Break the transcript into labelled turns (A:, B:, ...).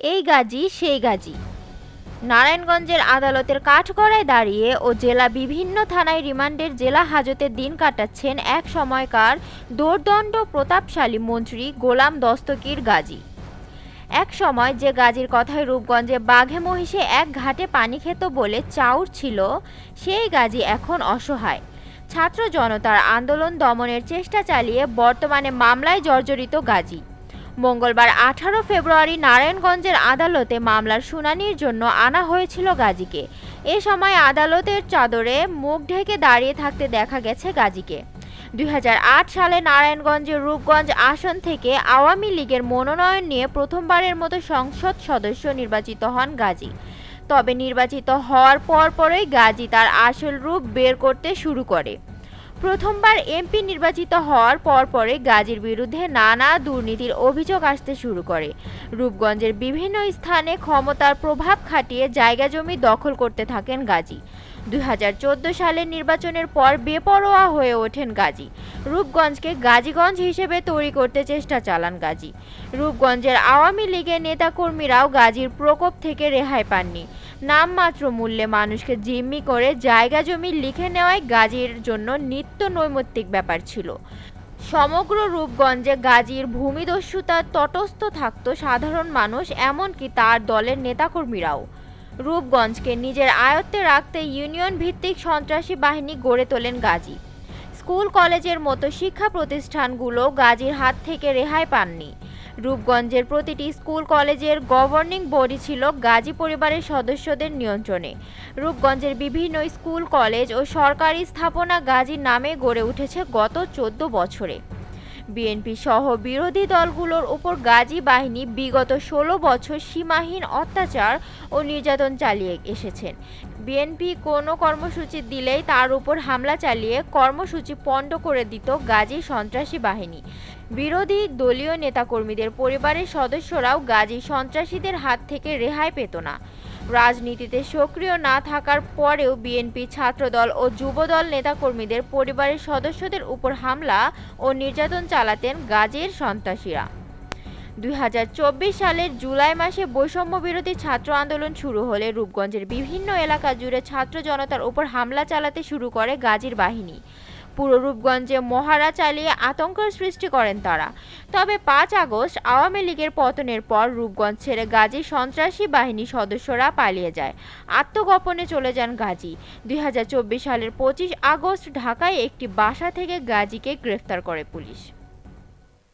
A: এই গাজী, সেই গাজী। নারায়ণগঞ্জের আদালতের কাঠগড়ায় দাঁড়িয়ে ও জেলা বিভিন্ন থানায় রিমান্ডের জেলা হাজতে দিন কাটাচ্ছেন এক সময়কার দোর্দণ্ড প্রতাপশালী মন্ত্রী গোলাম দস্তকির গাজী। এক সময় যে গাজীর কথায় রূপগঞ্জে বাঘে মহিষে এক ঘাটে পানি খেত বলে চাউর ছিল, সেই গাজী এখন অসহায়। ছাত্র জনতার আন্দোলন দমনের চেষ্টা চালিয়ে বর্তমানে মামলায় জর্জরিত গাজী। মঙ্গলবার আঠারো ফেব্রুয়ারি নারায়ণগঞ্জের আদালতে মামলার শুনানির জন্য আনা হয়েছিল গাজীকে। এ সময় আদালতের চাদরে মুখ ঢেকে দাঁড়িয়ে থাকতে দেখা গেছে গাজীকে। দুই হাজার আট সালে নারায়ণগঞ্জের রূপগঞ্জ আসন থেকে আওয়ামী লীগের মনোনয়ন নিয়ে প্রথমবারের মতো সংসদ সদস্য নির্বাচিত হন গাজী। তবে নির্বাচিত হওয়ার পরপরই গাজী তার আসল রূপ বের করতে শুরু করে। প্রথমবার এমপি নির্বাচিত হওয়ার পরপরে গাজীর বিরুদ্ধে নানা দুর্নীতির অভিযোগ আসতে শুরু করে। রূপগঞ্জের বিভিন্ন স্থানে ক্ষমতার প্রভাব খাটিয়ে জায়গা জমি দখল করতে থাকেন গাজী। দুই হাজার চোদ্দ সালের নির্বাচনের পর বেপরোয়া হয়ে ওঠেন গাজী। রূপগঞ্জকে গাজীগঞ্জ হিসেবে তৈরি করতে চেষ্টা চালান গাজী। রূপগঞ্জের আওয়ামী লীগের নেতাকর্মীরাও গাজীর প্রকোপ থেকে রেহাই পাননি। নামমাত্র মূল্যে মানুষকে জিম্মি করে জায়গা জমি লিখে নেওয়ায় গাজীর জন্য নিত্য নৈমিত্তিক ব্যাপার ছিল। সমগ্র রূপগঞ্জে গাজীর ভূমিদস্যুতা তটস্থ থাকত সাধারণ মানুষ, এমনকি তার দলের নেতাকর্মীরাও। রূপগঞ্জকে নিজের আয়ত্তে রাখতে ইউনিয়ন ভিত্তিক সন্ত্রাসী বাহিনী গড়ে তোলেন গাজী। স্কুল, কলেজের মতো শিক্ষা প্রতিষ্ঠানগুলো গাজীর হাত থেকে রেহাই পাননি। রূপগঞ্জের প্রতিটি স্কুল, কলেজের গভর্নিং বডি ছিল গাজী পরিবারের সদস্যদের নিয়ন্ত্রণে। রূপগঞ্জের বিভিন্ন স্কুল, কলেজ ও সরকারি স্থাপনা গাজীর নামে গড়ে উঠেছে গত চোদ্দ বছরে। বিএনপি সহ বিরোধী দলগুলোর উপর গাজী বাহিনী বিগত ষোলো বছর সীমাহীন অত্যাচার ও নির্যাতন চালিয়ে এসেছেন। বিএনপি কোনো কর্মসূচি দিলেই তার উপর হামলা চালিয়ে কর্মসূচি পণ্ড করে দিত গাজী সন্ত্রাসী বাহিনী। বিরোধী দলীয় নেতাকর্মীদের পরিবারের সদস্যরাও গাজী সন্ত্রাসীদের হাত থেকে রেহাই পেত না। রাজনীতিতে সক্রিয় না থাকার পরেও বিএনপি ছাত্রদল ও যুবদল নেতাকর্মীদের পরিবারের সদস্যদের উপর হামলা ও নির্যাতন চালাতেন গাজীর সন্ত্রাসীরা। দুই হাজার চব্বিশ সালের জুলাই মাসে বৈষম্য বিরোধী ছাত্র আন্দোলন শুরু হলে রূপগঞ্জের বিভিন্ন এলাকা জুড়ে ছাত্র জনতার উপর হামলা চালাতে শুরু করে গাজীর বাহিনী। পুরো রূপগঞ্জে মহারা চালিয়ে আতঙ্কের সৃষ্টি করেন তারা। তবে পাঁচ আগস্ট আওয়ামী লীগের পতনের পর রূপগঞ্জ ছেড়ে গাজী সন্ত্রাসী বাহিনী সদস্যরা পালিয়ে যায়। আত্মগোপনে চলে যান গাজী। দুই হাজার চব্বিশ সালের পঁচিশ আগস্ট ঢাকায় একটি বাসা থেকে গাজীকে গ্রেফতার করে পুলিশ।